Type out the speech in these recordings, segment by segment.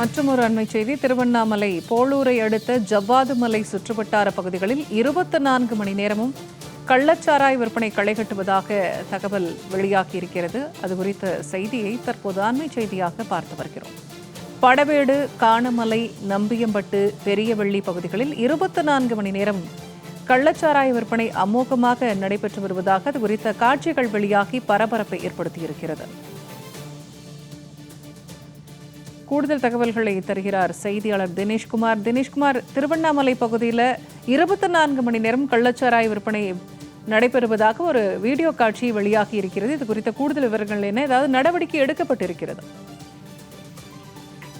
மற்றும் ஒரு அண்மை செய்தி. திருவண்ணாமலை போளூரை அடுத்த ஜவ்வாது மலை சுற்றுவட்டார பகுதிகளில் இருபத்தி நான்கு மணி நேரமும் கள்ளச்சாராய் விற்பனை களை கட்டுவதாக தகவல் வெளியாகி இருக்கிறது. அது குறித்த செய்தியை தற்போது அண்மை செய்தியாக பார்த்து வருகிறோம். படவேடு காணமலை நம்பியம்பட்டு பெரியவள்ளி பகுதிகளில் இருபத்தி நான்கு மணி நேரம் கள்ளச்சாராய விற்பனை அமோகமாக நடைபெற்று வருவதாக அது குறித்த காட்சிகள் வெளியாகி பரபரப்பை ஏற்படுத்தியிருக்கிறது. கூடுதல் தகவல்களை தருகிறார் செய்தியாளர் தினேஷ்குமார். தினேஷ்குமார் திருவண்ணாமலை பகுதியில் இருபத்தி நான்கு மணி நேரம் கள்ளச்சாராய விற்பனை நடைபெறுவதாக ஒரு வீடியோ காட்சி வெளியாகி இருக்கிறது. இது குறித்த கூடுதல் விவரங்கள் என்ன? ஏதாவது நடவடிக்கை எடுக்கப்பட்டிருக்கிறது?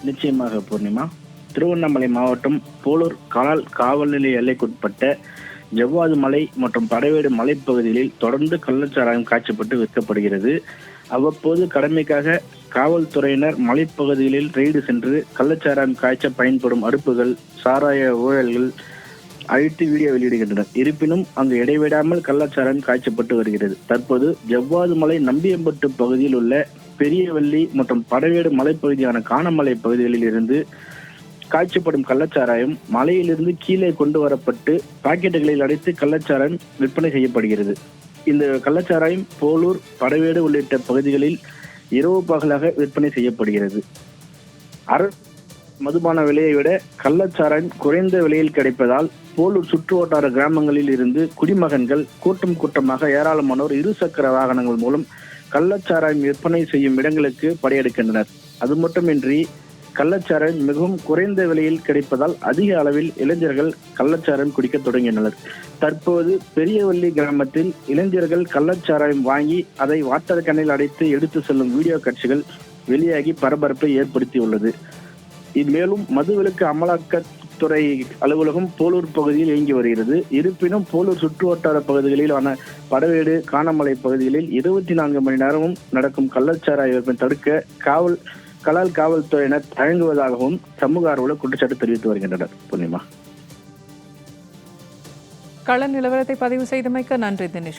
நிச்சயமாக பூர்ணிமா. திருவண்ணாமலை மாவட்டம் போலூர் கலால் காவல் நிலைய எல்லைக்குட்பட்ட ஜவ்வாது மலை மற்றும் படைவேடு மலைப்பகுதிகளில் தொடர்ந்து கள்ளச்சாராயம் காய்ச்சப்பட்டு விற்கப்படுகிறது. அவ்வப்போது கடமைக்காக காவல்துறையினர் மலைப்பகுதிகளில் ரெய்டு சென்று கள்ளச்சாராயம் காய்ச்ச பயன்படும் அடுப்புகள் சாராய ஊழல்கள் அழித்து வீடியோ வெளியிடுகின்றனர். இருப்பினும் அங்கு இடைவிடாமல் கள்ளச்சாராயம் காய்ச்சப்பட்டு வருகிறது. தற்போது ஜவ்வாது மலை நம்பியம்பட்டு பகுதியில் உள்ள பெரியவள்ளி மற்றும் படவேடு மலைப்பகுதியான காணமலை பகுதிகளில் இருந்து காய்ச்சப்படும் கள்ளச்சாராயம் மலையிலிருந்து கீழே கொண்டு வரப்பட்டு பாக்கெட்டுகளில் அடைத்து கள்ளச்சாராயம் விற்பனை செய்யப்படுகிறது. இந்த கள்ளச்சாராயம் போலூர் படவேடு உள்ளிட்ட பகுதிகளில் இரவு பகலாக விற்பனை செய்யப்படுகிறது. அரசு மதுபான விலையை விட கள்ளச்சாராயம் குறைந்த விலையில் கிடைப்பதால் போலூர் சுற்று வட்டார கிராமங்களில் இருந்து குடிமகன்கள் கூட்டம் கூட்டமாக ஏராளமானோர் இருசக்கர வாகனங்கள் மூலம் கள்ளச்சாராயம் விற்பனை செய்யும் இடங்களுக்கு படையெடுக்கின்றனர். அது மட்டுமின்றி கள்ளச்சாராயம் மிகவும் குறைந்த விலையில் கிடைப்பதால் அதிக அளவில் இளைஞர்கள் கள்ளச்சாராயம் குடிக்க தொடங்கினர் தற்போது பெரியவள்ளி கிராமத்தில் இளைஞர்கள் கள்ளச்சாராயம் வாங்கி அதை வாட்டர் கண்ணில் அடைத்து எடுத்து செல்லும் வீடியோ காட்சிகள் வெளியாகி பரபரப்பை ஏற்படுத்தியுள்ளது. இது மேலும் மதுவிலக்கு அமலாக்கத்துறை அலுவலகம் போலூர் பகுதியில் இயங்கி வருகிறது. இருப்பினும் போலூர் சுற்றுவட்டார பகுதிகளிலான படவேடு காணமலை பகுதிகளில் இருபத்தி நான்கு மணி நேரமும் நடக்கும் கள்ளச்சாராய விற்பனை தடுக்க காவல் கலால் காவல்துறையினர் தயங்குவதாகவும் சமூக ஆர்வலர் குற்றச்சாட்டு தெரிவித்து வருகின்றனர். பூர்ணிமா. கள நிலவரத்தை பதிவு செய்தமைக்கு நன்றி தினேஷ்.